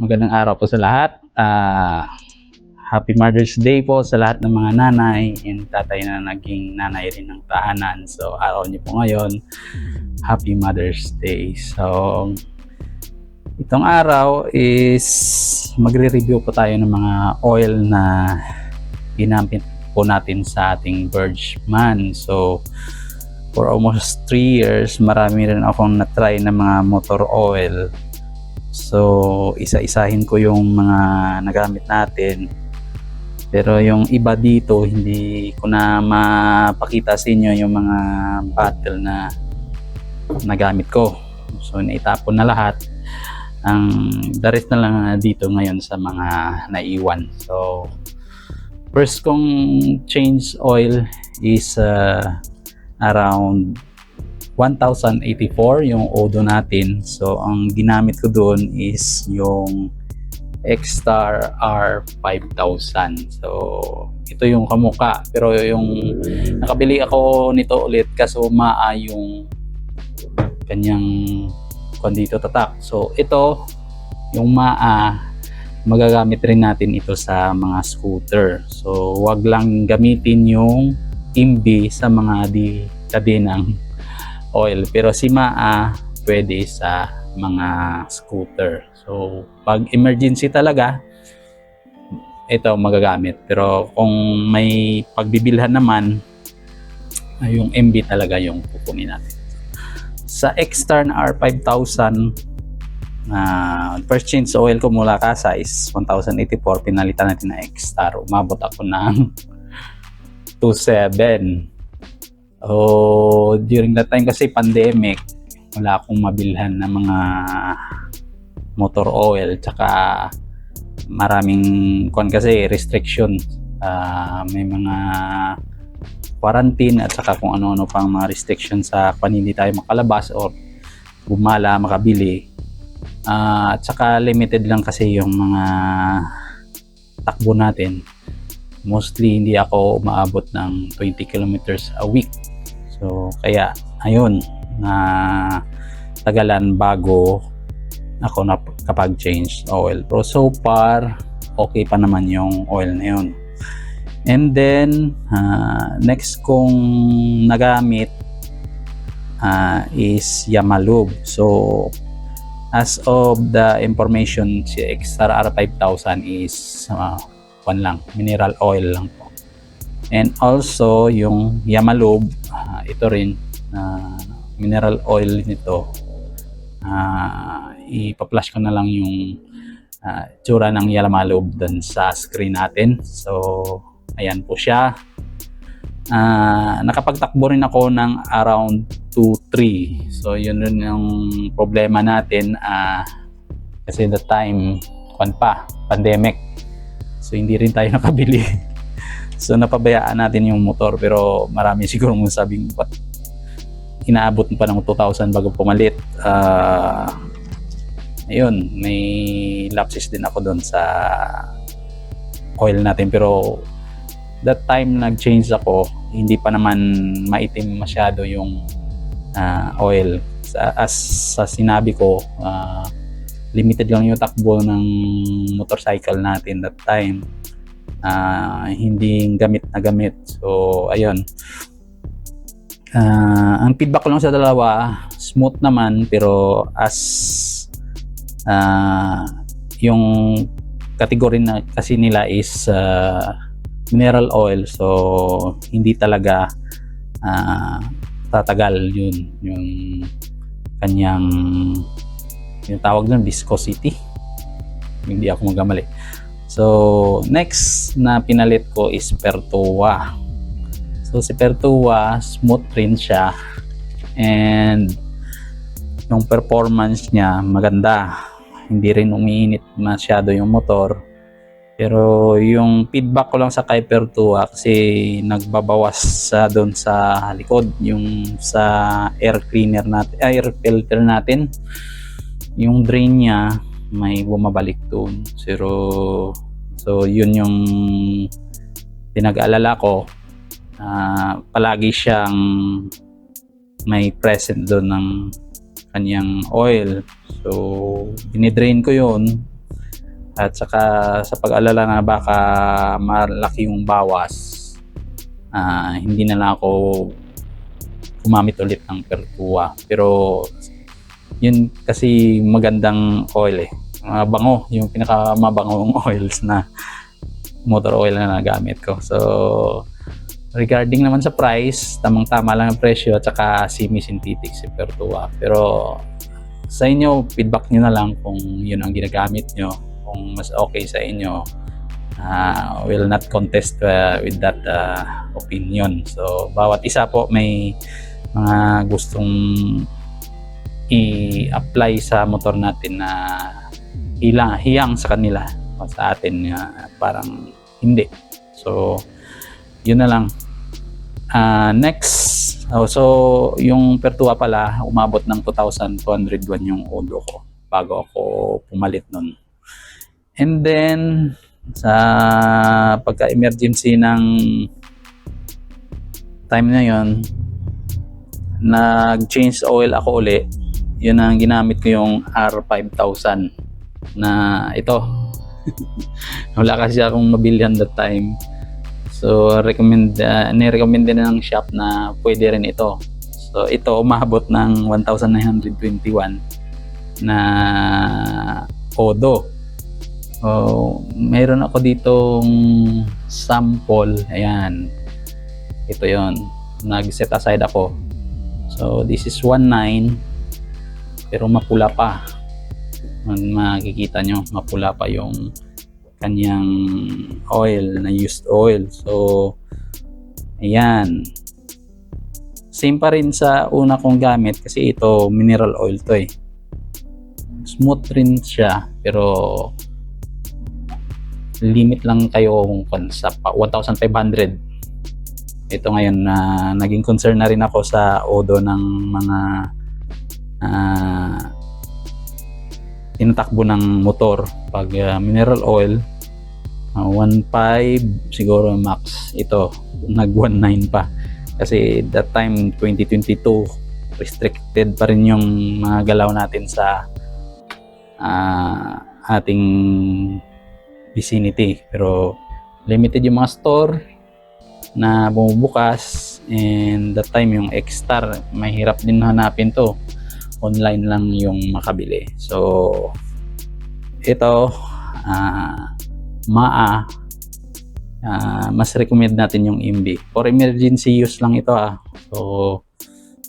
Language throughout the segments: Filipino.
Magandang araw po sa lahat. Ah, happy Mother's Day po sa lahat ng mga nanay and tatay na naging nanay rin ng tahanan. So, araw niyo po ngayon. Happy Mother's Day. So, itong araw is magre-review po tayo ng mga oil na ginamit po natin sa ating Verge Man. So, for almost 3 years, marami rin akong na-try na mga motor oil So, isa-isahin ko yung mga nagamit natin. Pero yung iba dito, hindi ko na mapakita sa inyo yung mga bottle na nagamit ko. So, naitapon na lahat. Ang the na lang dito ngayon sa mga naiwan. So, first kong change oil is uh, around 1084 yung odo natin. So, ang ginamit ko doon is yung X-Star R5000. So, ito yung kamuka. Pero yung nakabili ako nito ulit kaso maa yung kanyang kung dito tatak. So, ito yung maa magagamit rin natin ito sa mga scooter. So, wag lang gamitin yung imbi sa mga di kadinang oil. Pero si Maa, pwede sa mga scooter. So, pag emergency talaga, ito magagamit. Pero kung may pagbibilhan naman, ay yung MB talaga yung kukunin natin. Sa na R5000, na first change oil ko mula kasa is 1084 pinalitan natin na X-Star umabot ako ng 27 Oh, during that time kasi pandemic, wala akong mabilhan ng mga motor oil tsaka maraming kon kasi restriction. Ah, may mga quarantine at saka kung ano-ano pang mga restriction sa kung hindi tayo makalabas or bumala makabili. Ah, at saka limited lang kasi yung mga takbo natin. Mostly hindi ako umaabot ng 20 kilometers a week So, kaya, ayun, na tagalan bago ako na kapag change oil. Pero so far, okay pa naman yung oil na yun. And then, ah, next kong nagamit ah, is Yamalube. So, as of the information, si XR 5000 is uh, one lang, mineral oil lang po. And also, yung Yamalube, ah, ito rin, na mineral oil nito, ah, ipa-flash ko na lang yung ah, tsura ng Yamalube dun sa screen natin. So, ayan po siya. Ah, nakapagtakbo rin ako ng around 2-3. So, yun rin yung problema natin. ah, kasi the time, kwan pa, pandemic. So, hindi rin tayo nakabili. So napabayaan natin yung motor pero marami siguro mong sabing ba't inaabot pa ng 2,000 bago pumalit. Ah, ayun, may lapses din ako doon sa oil natin pero that time nag-change ako, hindi pa naman maitim masyado yung ah, oil. As sa sinabi ko, ah, limited lang yung takbo ng motorcycle natin that time ah hindi gamit na gamit. So, ayun. Ah, ang feedback ko lang sa dalawa, smooth naman pero as ah yung category na kasi nila is ah, mineral oil so hindi talaga ah, tatagal yun yung kanyang yung tawag doon viscosity hindi ako magkamali So, next na pinalit ko is Pertua. So, si Pertua, smooth rin siya. And, yung performance niya, maganda. Hindi rin umiinit masyado yung motor. Pero, yung feedback ko lang sa kay Pertua, kasi nagbabawas sa doon sa likod, yung sa air cleaner natin, air filter natin. Yung drain niya, may bumabalik doon. Pero, so yun yung pinag-alala ko. Ah, palagi siyang may present doon ng kanyang oil. So, dinidrain ko yun. At saka sa pag-alala na baka malaki yung bawas, ah, hindi na lang ako gumamit ulit ng Pertua. Pero yun kasi magandang oil eh. Mabango, yung pinakamabangong oils na motor oil na nagamit ko. So, regarding naman sa price, tamang-tama lang ang presyo at saka semi-synthetic si Pertua. Pero sa inyo, feedback nyo na lang kung yun ang ginagamit nyo. Kung mas okay sa inyo, uh, will not contest uh, with that uh, opinion. So, bawat isa po may mga gustong i-apply sa motor natin na hilang, hiyang sa kanila o sa atin uh, parang hindi. So, yun na lang. Uh, next, oh, so yung Pertua pala, umabot ng 2,201 yung odo ko bago ako pumalit nun. And then, sa pagka-emergency ng time na yon nag-change oil ako uli. Yun ang ginamit ko yung R5000 na ito. Wala kasi akong mabilhan that time. So, recommend, uh, ni-recommend din ng shop na pwede rin ito. So, ito umabot ng 1,921 na odo. Oh, meron ako ditong sample. Ayan. Ito yon Nag-set aside ako. So, this is 1.9 pero mapula pa. Makikita nyo, mapula pa yung kanyang oil na used oil. So, ayan. Same pa rin sa una kong gamit kasi ito mineral oil to eh. Smooth rin siya pero limit lang kayo kung sa 1,500 ito ngayon na uh, naging concern na rin ako sa odo ng mga uh, tinatakbo ng motor pag uh, mineral oil uh, 1.5 siguro max. Ito nag 1.9 pa. Kasi that time 2022 restricted pa rin yung mga galaw natin sa uh, ating vicinity. Pero limited yung mga store na bumubukas and that time yung X-Star mahirap din hanapin to online lang yung makabili. So ito uh, maa uh, mas recommend natin yung MB for emergency use lang ito ah. So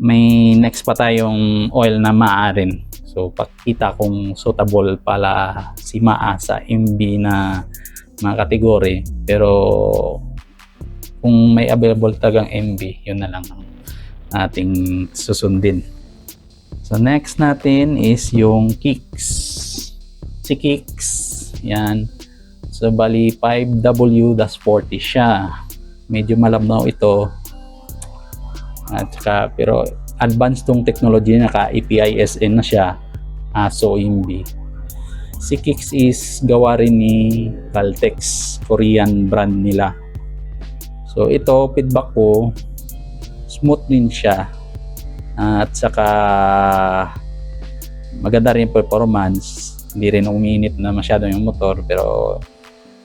may next pa tayong oil na maa rin. So pakita kung suitable pala si maa sa MB na mga kategory. Pero kung may available tagang MB yun na lang ang ating susundin so next natin is yung kicks. Si kicks yan. So bali 5W-40 siya. Medyo malabnaw ito. At saka pero advanced tong technology naka API-SN na siya. ASO IMB si Kicks is gawa rin ni Caltex Korean brand nila. So ito feedback ko smooth din siya at saka maganda rin performance hindi rin uminit na masyado yung motor pero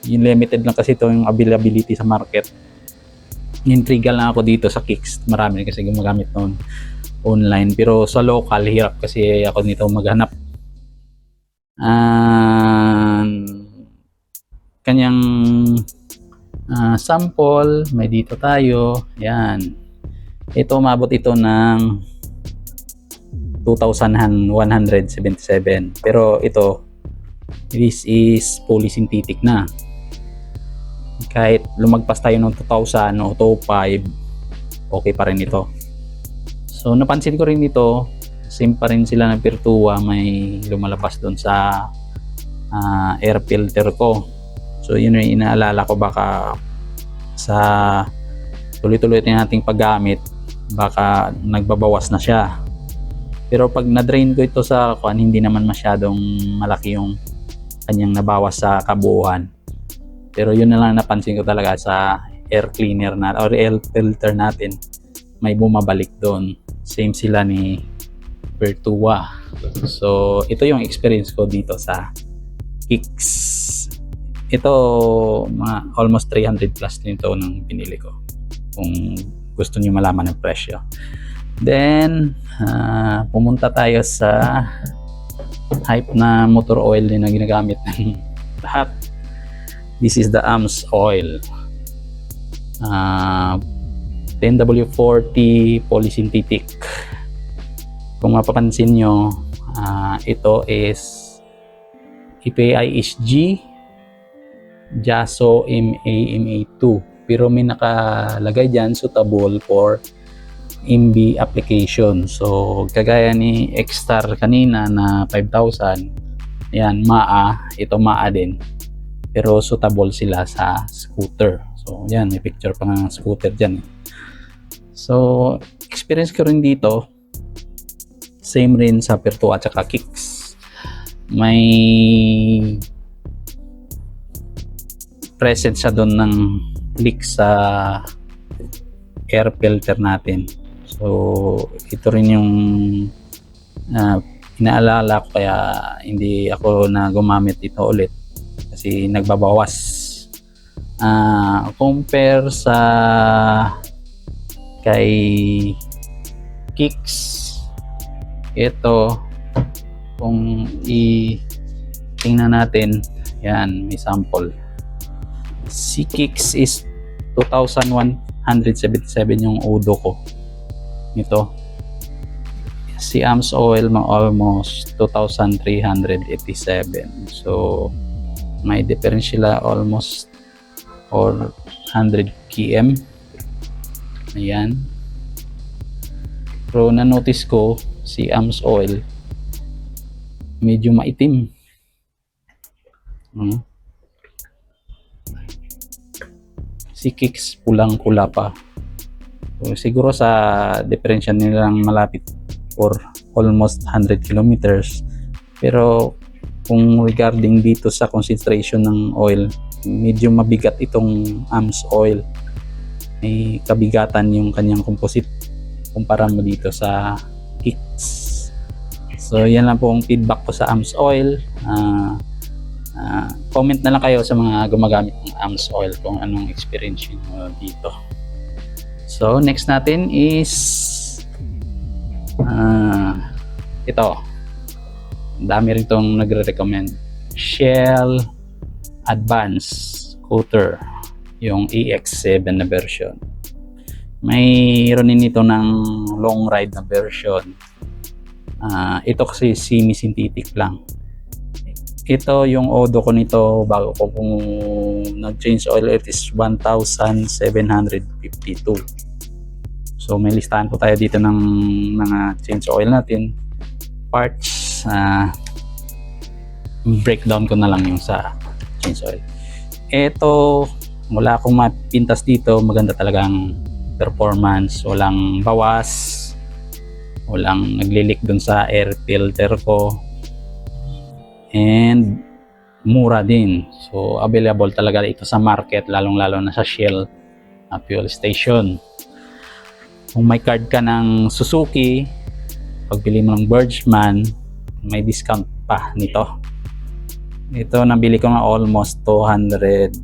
yung limited lang kasi ito yung availability sa market intrigal lang ako dito sa Kicks. Marami kasi gumagamit noon online. Pero sa local, hirap kasi ako nito maghanap. Um, kanyang uh, sample, may dito tayo. Yan. Ito, umabot ito ng 2,177. Pero ito, this is polysynthetic na. Kahit lumagpas tayo ng 2,000 o 2,500 okay pa rin ito. So napansin ko rin dito same pa rin sila ng Virtua may lumalabas doon sa uh, air filter ko. So yun yung inaalala ko baka sa tuloy-tuloy nating paggamit baka nagbabawas na siya pero pag na-drain ko ito sa kuan hindi naman masyadong malaki yung kanyang nabawas sa kabuuan pero yun na lang napansin ko talaga sa air cleaner na or air filter natin may bumabalik doon. Same sila ni Pertua. So, ito yung experience ko dito sa kicks. Ito, mga almost 300 plus din ito nung pinili ko. Kung gusto niyo malaman ng presyo. Then, ah, pumunta tayo sa hype na motor oil din na ginagamit ng lahat. This is the AMS oil. Ah, 10W40 polysynthetic. Kung mapapansin nyo, ah, ito is EPI is G, JASO MA MA2. Pero may nakalagay dyan suitable for MB application. So, kagaya ni X-Star kanina na 5,000, yan, MAA, ito MAA din. Pero suitable sila sa scooter. So, yan, may picture pa ng scooter dyan. eh. So, experience ko rin dito, same rin sa Pertua at saka Kicks. May present siya doon ng leak sa air filter natin. So, ito rin yung uh, inaalala ko kaya hindi ako na gumamit ito ulit. Kasi nagbabawas. Ah, compare sa kay Kicks ito kung i tingnan natin yan may sample. Si Kicks is 2,177 yung odo ko nito. Si AMS oil mga almost 2,387 so may difference sila almost or 100 km ayan. Pero na notice ko si AMS oil medyo maitim. Hmm. si Kicks pulang pula pa siguro sa diferensya nilang malapit for almost 100 kilometers. Pero kung regarding dito sa concentration ng oil medyo mabigat itong AMS oil. May kabigatan yung kanyang composite kumpara mo dito sa Kicks so yan lang po ang feedback ko sa AMS oil. Ah, ah, comment na lang kayo sa mga gumagamit ng AMS oil kung anong experience nyo dito so next natin is ah, ito. Dami rin itong nagre-recommend. Shell Advance Scooter yung EX7 na version. Mayroon din ito ng long ride na version. Ah, ito kasi semi-synthetic lang. Ito yung odo ko nito bago ko kung nag-change oil it is 1,752 so may listahan po tayo dito ng mga change oil natin parts ah, breakdown ko na lang yung sa change oil. Ito wala akong mapintas dito. Maganda talagang performance. Walang bawas. Walang naglilik dun sa air filter ko. And mura din. So available talaga ito sa market lalong lalo na sa Shell na fuel station kung may card ka ng Suzuki pagbili mo ng Birchman may discount pa nito. Ito nabili ko na almost 250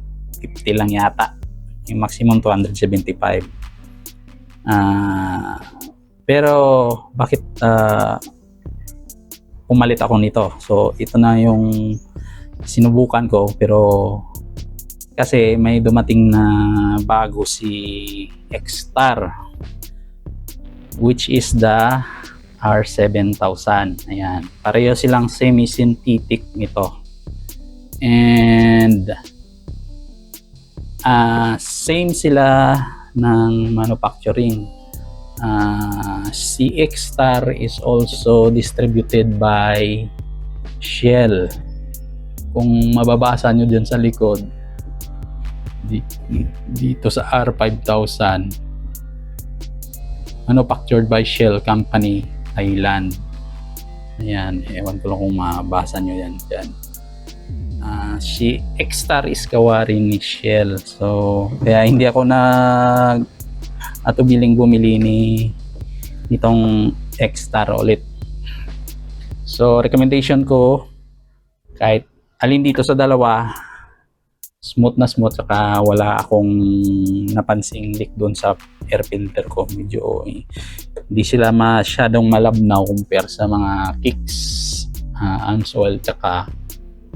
lang yata. Yung maximum 275 ah pero bakit ah, pumalit ako nito? So ito na yung sinubukan ko pero kasi may dumating na bago si X-Star which is the R7000 ayan. Pareho silang semi-synthetic nito. And ah same sila ng manufacturing. Uh, CX Star is also distributed by Shell. Kung mababasa nyo dyan sa likod, di, dito sa R5000, manufactured by Shell Company, Thailand. Ayan, ewan ko lang kung mabasa nyo yan dyan. Ah, si X-Star is gawa rin ni Shell. So, kaya hindi ako nag at umiling bumili ni nitong X-Star ulit. So, recommendation ko kahit alin dito sa dalawa, smooth na smooth saka wala akong napansing leak doon sa air filter ko. Medyo eh, hindi sila masyadong malabnaw compare sa mga kicks, uh, Answell, tsaka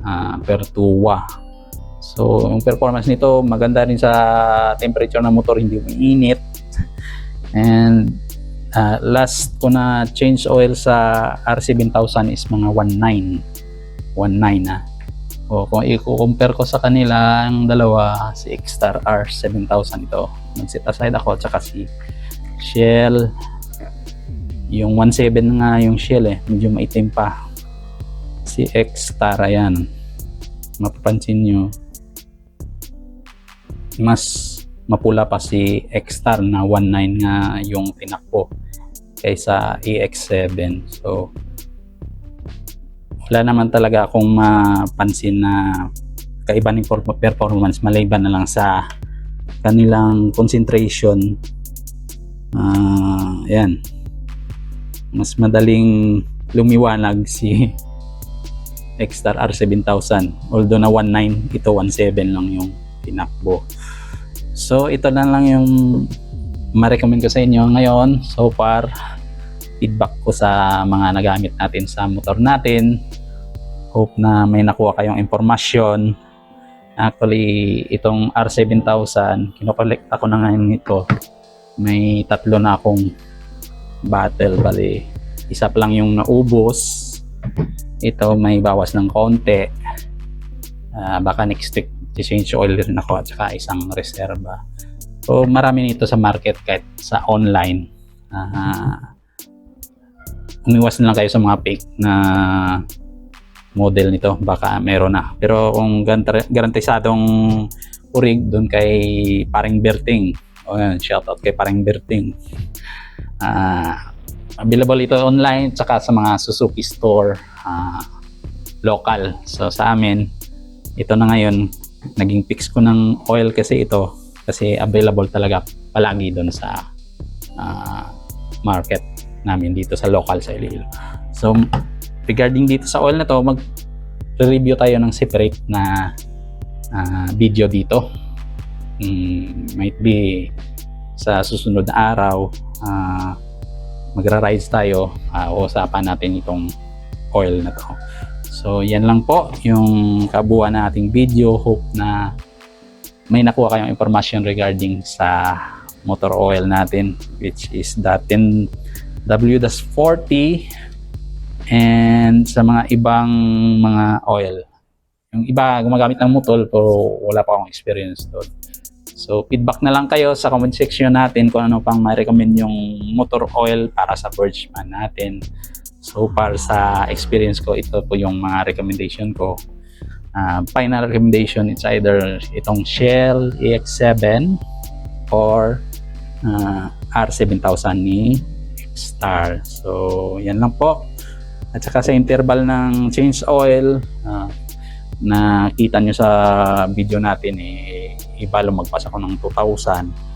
uh, Pertua. So, yung performance nito maganda rin sa temperature ng motor, hindi umiinit. And uh, last ko na change oil sa R7000 is mga 19. 19 na. O kung i-compare ko sa kanila ang dalawa, si X-Star R7000 ito. Nag-set aside ako at saka si Shell yung 1.7 nga yung Shell eh, medyo maitim pa. Si X-Star ayan. Mapapansin nyo mas mapula pa si X-Star na 1.9 nga yung tinakbo kaysa EX7. So, wala naman talaga akong mapansin na kaiba ng per- performance maliban na lang sa kanilang concentration. Ah, yan. Mas madaling lumiwanag si X-Star R7000. Although na 1.9, ito 1.7 lang yung tinakbo. So, ito na lang yung ma-recommend ko sa inyo ngayon. So far, feedback ko sa mga nagamit natin sa motor natin. Hope na may nakuha kayong impormasyon. Actually, itong R7000, kinokollect ako na ngayon ito. May tatlo na akong battle. Bali, isa pa lang yung naubos. Ito may bawas ng konti. Ah, baka next week change oil rin ako at saka isang reserva. So marami nito sa market kahit sa online. Ah, umiwas na lang kayo sa mga fake na model nito. Baka meron na. Pero kung gar- garantisadong urig doon kay paring Berting. O yan, shoutout kay paring Berting. Ah, available ito online tsaka sa mga Suzuki store ah, local. So sa amin, ito na ngayon naging fix ko ng oil kasi ito kasi available talaga palagi doon sa uh, market namin dito sa local sa Iloilo. So regarding dito sa oil na to, mag review tayo ng separate na uh, video dito. Mm, might be sa susunod na araw uh, magra-rides tayo uh, usapan natin itong oil na to. So, yan lang po yung kabuuan na ating video. Hope na may nakuha kayong information regarding sa motor oil natin which is datin W-40 and sa mga ibang mga oil. Yung iba gumagamit ng motor pero wala pa akong experience doon. So, feedback na lang kayo sa comment section natin kung ano pang ma-recommend yung motor oil para sa Birchman natin. So far sa experience ko, ito po yung mga recommendation ko. Uh, final recommendation, it's either itong Shell EX7 or uh, R7000 ni Star. So, yan lang po. At saka sa interval ng change oil, uh, nakita nyo sa video natin, eh, iba lumagpas ako ng 2,000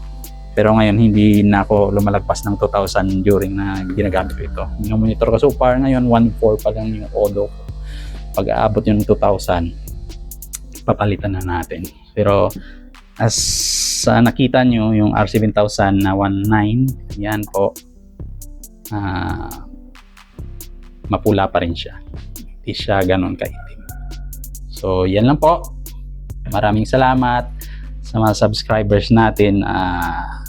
pero ngayon hindi na ako lumalagpas ng 2,000 during na ginagamit ko ito. Yung monitor ko so far ngayon 1.4 pa lang yung Odo ko. Pag aabot yung 2,000 papalitan na natin. Pero as uh, nakita nyo yung R7000 na 1.9 yan po uh, mapula pa rin siya. Hindi siya ganun kaitim. So yan lang po. Maraming salamat sa mga subscribers natin. Uh,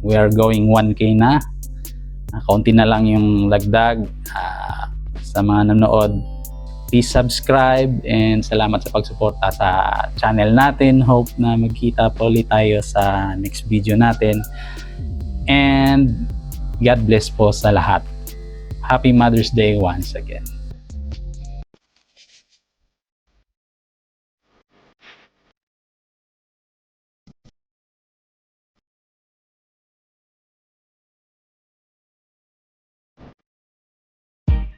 we are going 1K na. Uh, kaunti na lang yung lagdag. Uh, sa mga nanonood, please subscribe and salamat sa pagsuporta sa channel natin. Hope na magkita po ulit tayo sa next video natin. And God bless po sa lahat. Happy Mother's Day once again.